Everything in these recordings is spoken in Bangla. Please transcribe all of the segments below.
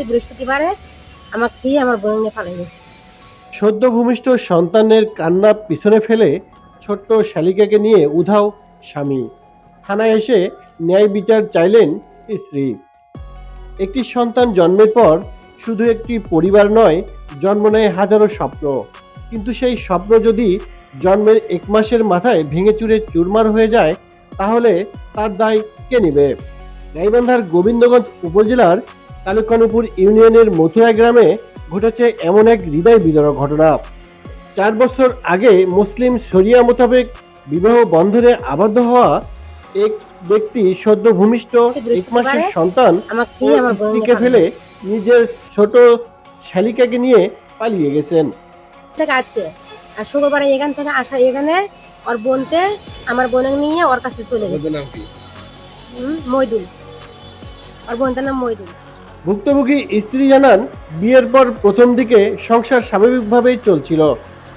প্রত্যেক বৃহস্পতিবারে, আমার খেয়ে আমার বোন নিয়ে গেছে। সদ্য ভূমিষ্ঠ সন্তানের কান্না পিছনে ফেলে ছোট্ট শালিকাকে নিয়ে উধাও স্বামী। থানায় এসে ন্যায় বিচার চাইলেন স্ত্রী। একটি সন্তান জন্মের পর শুধু একটি পরিবার নয়, জন্ম নেয় হাজারো স্বপ্ন। কিন্তু সেই স্বপ্ন যদি জন্মের এক মাসের মাথায় ভেঙে চুরে চুরমার হয়ে যায়, তাহলে তার দায় কে নেবে? গাইবান্ধার গোবিন্দগঞ্জ উপজেলার কালুকানুপুর ইউনিয়নের মথুরা গ্রামে ঘটেছে এমন এক হৃদয় বিদারক ঘটনা। চার বছর আগে মুসলিম শরিয়া মোতাবেক বিবাহ বন্ধনে আবদ্ধ হওয়া এক ব্যক্তি সদ্য ভূমিষ্ঠ এক মাসের সন্তান স্ত্রীকে ফেলে নিজের ছোট শালিকাকে নিয়ে পালিয়ে গেছেন। থেকে আসছে। আর শুক্রবারে এখান থেকে আসা এখানে ওর বোনতে আমার বোনের নিয়ে ওর কাছে চলে গেছে। হুম, মইদুল। ওর বোনটার নাম মইদুল। ভুক্তভোগী স্ত্রী জানান বিয়ের পর প্রথম দিকে সংসার স্বাভাবিকভাবেই চলছিল।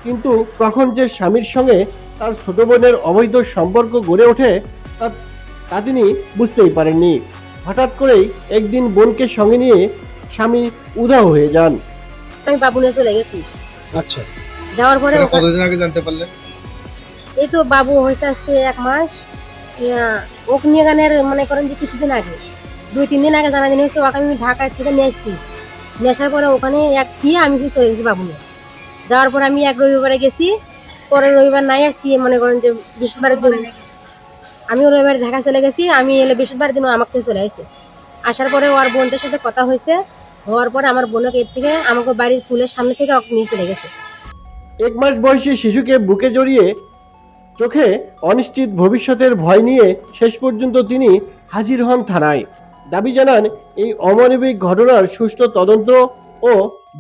কিন্তু কখন যে স্বামীর সঙ্গে তার ছোট বোনের অবৈধ সম্পর্ক গড়ে ওঠে তা তা তিনি বুঝতেই পারেননি। হঠাৎ করেই একদিন বোনকে সঙ্গে নিয়ে স্বামী উধাও হয়ে যান। আমি বাবু নিয়ে চলে গেছি। আচ্ছা। যাওয়ার পরে কতদিন আগে জানতে পারলেন এই তো বাবু হয়েছে আজকে এক মাস। ওকে নিয়ে গানের মনে করেন যে কিছুদিন আগে। দুই, তিন দিন আগে জানা জানি হয়েছে, ওকে আমি ঢাকা থেকে নিয়ে আসছি। নিয়ে আসার পরে ওখানে এক খেয়ে আমি চলে গেছি বাবু নিয়ে যাওয়ার পরে আমি এক রবিবারে গেছি পরে রবিবার নাই আসছি, মনে করেন যে বৃহস্পতিবারের দিন। আমি রবিবারে ঢাকা চলে গেছি, আমি এলে বৃহস্পতিবারের দিন আমাকে চলে আসছে। আসার পরে ওর বোনদের সাথে কথা হয়েছে, হওয়ার পরে আমার বোনকে এর থেকে আমাকে বাড়ির পুলের সামনে থেকে নিয়ে চলে গেছে। এক মাস বয়সী শিশুকে বুকে জড়িয়ে চোখে অনিশ্চিত ভবিষ্যতের ভয় নিয়ে শেষ পর্যন্ত তিনি হাজির হন থানায়। দাবি জানান, এই অমানবিক ঘটনার সুষ্ঠু তদন্ত ও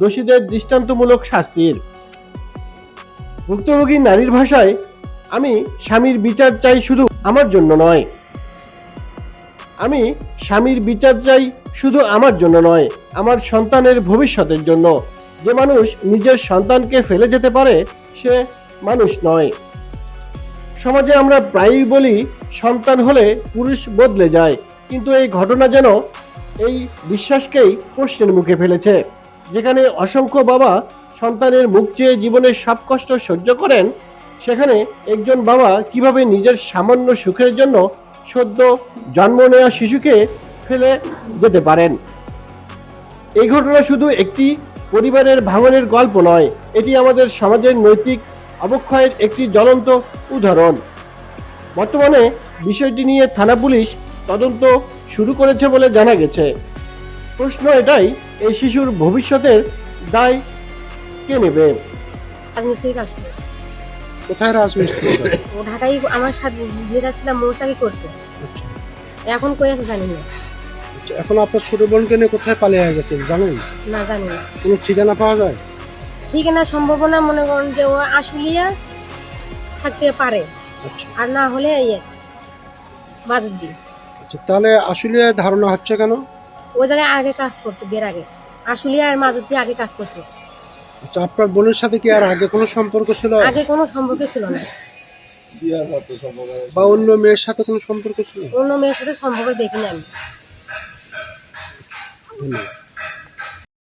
দোষীদের দৃষ্টান্তমূলক শাস্তির। ভুক্তভোগী নারীর ভাষায়, আমি স্বামীর বিচার চাই শুধু আমার জন্য নয়। আমি স্বামীর বিচার চাই শুধু আমার জন্য নয়, আমার সন্তানের ভবিষ্যতের জন্য। যে মানুষ নিজের সন্তানকে ফেলে যেতে পারে, সে মানুষ নয়। সমাজে আমরা প্রায়ই বলি, সন্তান হলে পুরুষ বদলে যায়। কিন্তু এই ঘটনা যেন এই বিশ্বাসকেই প্রশ্নের মুখে ফেলেছে। যেখানে অসংখ্য বাবা সন্তানের মুখ চেয়ে জীবনের সব কষ্ট সহ্য করেন, সেখানে একজন বাবা কীভাবে নিজের সামান্য সুখের জন্য সদ্য জন্ম নেওয়া শিশুকে ফেলে যেতে পারেন। এই ঘটনা শুধু একটি পরিবারের ভাঙনের গল্প নয়, এটি আমাদের সমাজের নৈতিক অবক্ষয়ের একটি জ্বলন্ত উদাহরণ। বর্তমানে বিষয়টি নিয়ে থানা পুলিশ তদন্ত শুরু করেছে বলে জানা গেছে। প্রশ্ন এটাই এই শিশুর ভবিষ্যতের দায় কে নেবে? রাজমিস্ত্রির কাছে কোথায় রাজমিস্ত্রি? করে? ও ঢাকায় আমার সাথে যে কাজটা মৌচাকি করতো। আচ্ছা। এখন কই আছে জানি না। আচ্ছা, এখন আপনার ছোট বোনকে নিয়ে কোথায় পালিয়ে গেছেন জানেন? না জানি না। কোনো ঠিকানা পাওয়া যায়? ঠিক না সম্ভাবনা মনে করেন যে ও আশুলিয়া থাকতে পারে। আচ্ছা। আর না হলে ইয়ে বাদুর দিন আচ্ছা তাহলে আসলে ধারণা হচ্ছে কেন? ও জায়গায় আগে কাজ করতো বের আগে। আশুলিয়া আর মাদুর দিয়ে আগে কাজ করতো। আচ্ছা আপনার বোনের সাথে কি আর আগে কোনো সম্পর্ক ছিল? আগে কোনো সম্পর্ক ছিল না। বা অন্য মেয়ের সাথে কোনো সম্পর্ক ছিল? অন্য মেয়ের সাথে সম্পর্ক দেখিনি আমি। ধন্যবাদ।